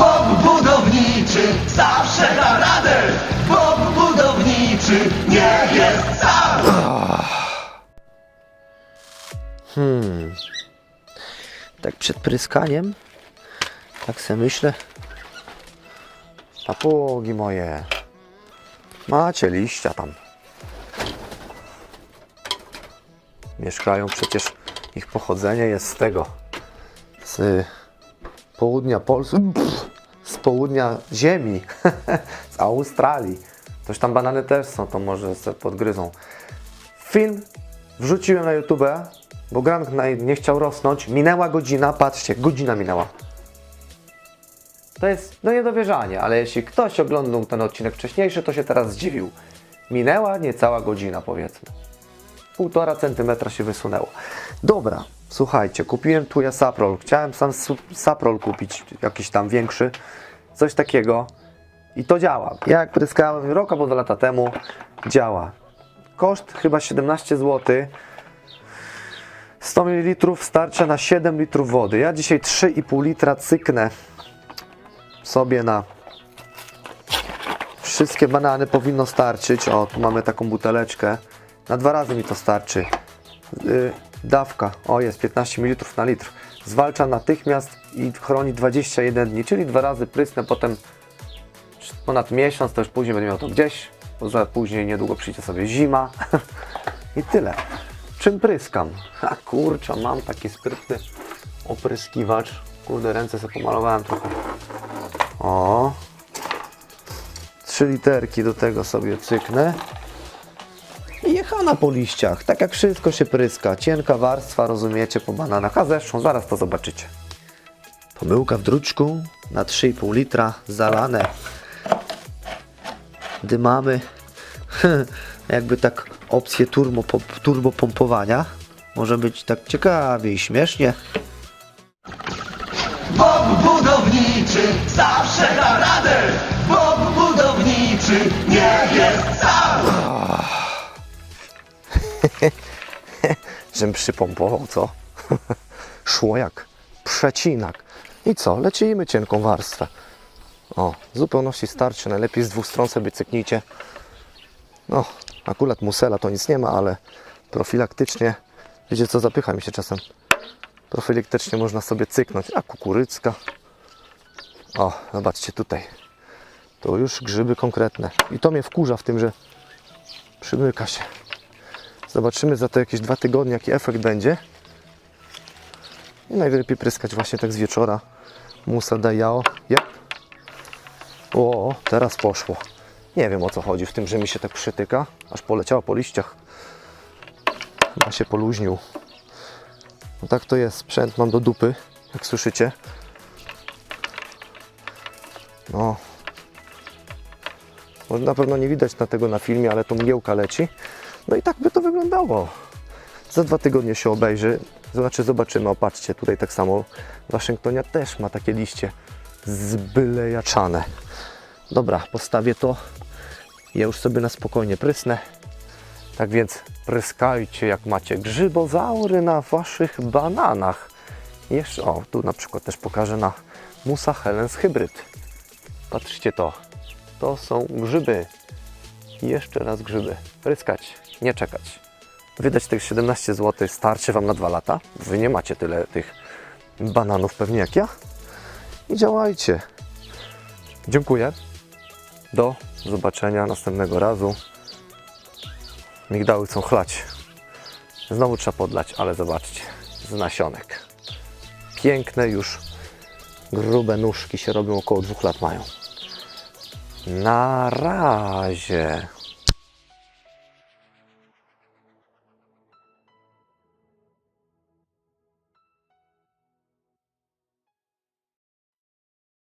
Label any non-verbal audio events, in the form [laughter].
Bob budowniczy zawsze da radę. Bob budowniczy nie jest sam. Tak przed pryskaniem, tak se myślę. Papugi moje. Macie liścia tam. Mieszkają przecież, ich pochodzenie jest z tego. Z południa Polski. Z południa Ziemi. [laughs] z Australii. Coś tam banany też są, to może se podgryzą. Film wrzuciłem na YouTube, bo Grant naj- nie chciał rosnąć. Minęła godzina, patrzcie, godzina minęła. To jest no niedowierzanie, ale jeśli ktoś oglądał ten odcinek wcześniejszy, to się teraz zdziwił. Minęła niecała godzina, powiedzmy. Półtora centymetra się wysunęło. Dobra, słuchajcie, kupiłem tu ja saprol. Chciałem sam saprol kupić, jakiś tam większy, coś takiego. I to działa. Ja jak pryskałem rok albo dwa lata temu, działa. Koszt chyba 17 zł. 100 ml starcza na 7 litrów wody. Ja dzisiaj 3,5 litra cyknę sobie na wszystkie banany powinno starczyć. O, tu mamy taką buteleczkę. Na dwa razy mi to starczy. Yy, dawka, o jest 15 ml na litr. Zwalcza natychmiast i chroni 21 dni, czyli dwa razy prysnę, potem ponad miesiąc, to już później będę miał to gdzieś, bo później niedługo przyjdzie sobie zima [laughs] i tyle. Czym pryskam? A kurczę, mam taki sprytny opryskiwacz. Kurde, ręce sobie pomalowałem trochę. O, trzy literki do tego sobie cyknę. I jechana po liściach, tak jak wszystko się pryska. Cienka warstwa, rozumiecie, po bananach. A zeszłą, zaraz to zobaczycie. Pomyłka w druczku na 3,5 litra zalane. Dymamy. [laughs] Jakby tak opcję turbo, pom- turbo pompowania. Może być tak ciekawie i śmiesznie. Bob budowniczy zawsze da radę. Bob budowniczy [laughs] żem przypompował, co? [laughs] Szło jak przecinak. I co? Lecimy cienką warstwę. O, w zupełności starczy. Najlepiej z dwóch stron sobie cyknijcie. No, akurat musela to nic nie ma, ale profilaktycznie, wiecie co, zapycha mi się czasem. Profilaktycznie można sobie cyknąć. A kukurycka. O, zobaczcie tutaj. To już grzyby konkretne. I to mnie wkurza w tym, że przymyka się. Zobaczymy za to jakieś dwa tygodnie, jaki efekt będzie. I najlepiej pryskać właśnie tak z wieczora. Musa da jao. Yep. O, teraz poszło. Nie wiem o co chodzi w tym, że mi się tak przytyka. Aż poleciało po liściach. Chyba się poluźnił. No tak to jest. Sprzęt mam do dupy, jak słyszycie. No. Może na pewno nie widać na tego na filmie, ale tu mgiełka leci. No i tak by to wyglądało. Za dwa tygodnie się obejrzy. Znaczy zobaczymy, opatrzcie, tutaj tak samo Waszyngtonia też ma takie liście zbylejaczane. Dobra, postawię to. Ja już sobie na spokojnie prysnę. Tak więc pryskajcie jak macie grzybozaury na Waszych bananach. Jeszcze, o, tu na przykład też pokażę na Musa Helens Hybryd. Patrzcie to. To są grzyby. Jeszcze raz grzyby. Pryskać, nie czekać. Wydać tych 17 zł starczy Wam na 2 lata. Wy nie macie tyle tych bananów pewnie jak ja. I działajcie. Dziękuję. Do zobaczenia następnego razu. Migdały chcą chlać. Znowu trzeba podlać, ale zobaczcie. Z nasionek. Piękne już grube nóżki się robią, około dwóch lat mają. Na razie.